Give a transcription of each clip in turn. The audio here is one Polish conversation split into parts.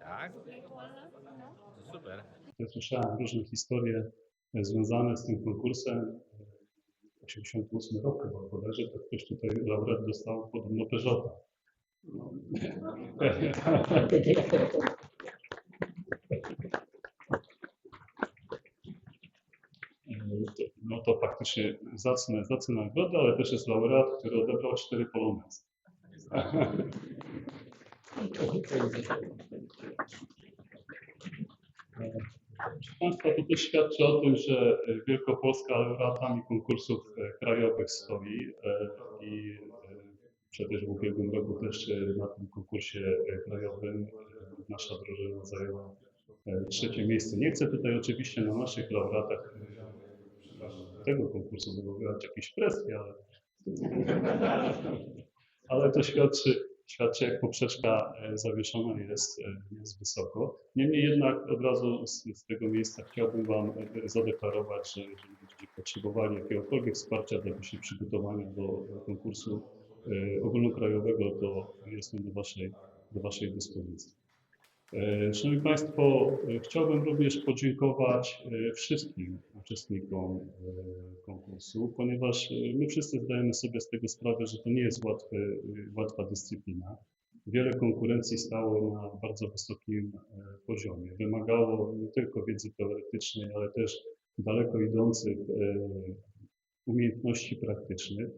Tak? Super. Ja słyszałem różne historie e, związane z tym konkursem. E, 88 rok chyba bodajże, to ktoś tutaj laureat dostał podobno Peugeota. No. To- No to faktycznie zacne, zacne nagrody, ale też jest laureat, który odebrał cztery polonezy. Państwa, to też świadczy o tym, że Wielkopolska laureatami konkursów e, krajowych stoi e, i e, przecież w ubiegłym roku też e, na tym konkursie e, krajowym e, nasza drużyna zajęła e, trzecie miejsce. Nie chcę tutaj oczywiście na naszych laureatach e, tego konkursu wywoływać jakiejś presji, ale, ale to świadczy, świadczy jak poprzeczka e, zawieszona jest, e, jest wysoko. Niemniej jednak od razu z, z tego miejsca chciałbym Wam e, zadeklarować, że jeżeli będziecie potrzebowali jakiegokolwiek wsparcia dla właśnie przygotowania do do konkursu ogólnokrajowego, to jestem do Waszej, do waszej dyspozycji. Szanowni Państwo, chciałbym również podziękować wszystkim uczestnikom e, konkursu, ponieważ e, my wszyscy zdajemy sobie z tego sprawę, że to nie jest łatwe, e, łatwa dyscyplina. Wiele konkurencji stało na bardzo wysokim poziomie. Wymagało nie tylko wiedzy teoretycznej, ale też daleko idących umiejętności praktycznych.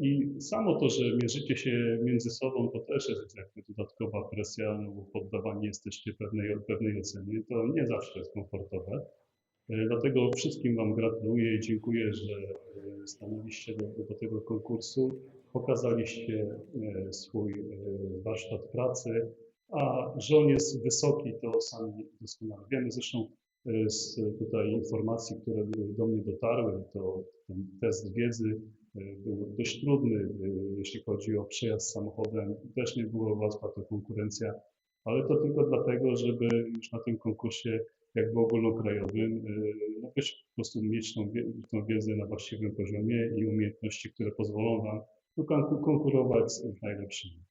I samo to, że mierzycie się między sobą, to też jest jakby dodatkowa presja, no bo poddawani jesteście pewnej, pewnej ocenie. To nie zawsze jest komfortowe. E, Dlatego wszystkim Wam gratuluję i dziękuję, że e, stanęliście do, do tego konkursu, pokazaliście e, swój warsztat pracy, a że on jest wysoki, to sami doskonale wiemy. Zresztą z tutaj informacji, które do mnie dotarły, to ten test wiedzy był dość trudny, jeśli chodzi o przejazd samochodem. Też nie było łatwa to konkurencja, ale to tylko dlatego, żeby już na tym konkursie jakby ogólnokrajowym e, no być po prostu mieć tą, tą wiedzę na właściwym poziomie i umiejętności, które pozwolą Wam konku- konkurować z najlepszymi.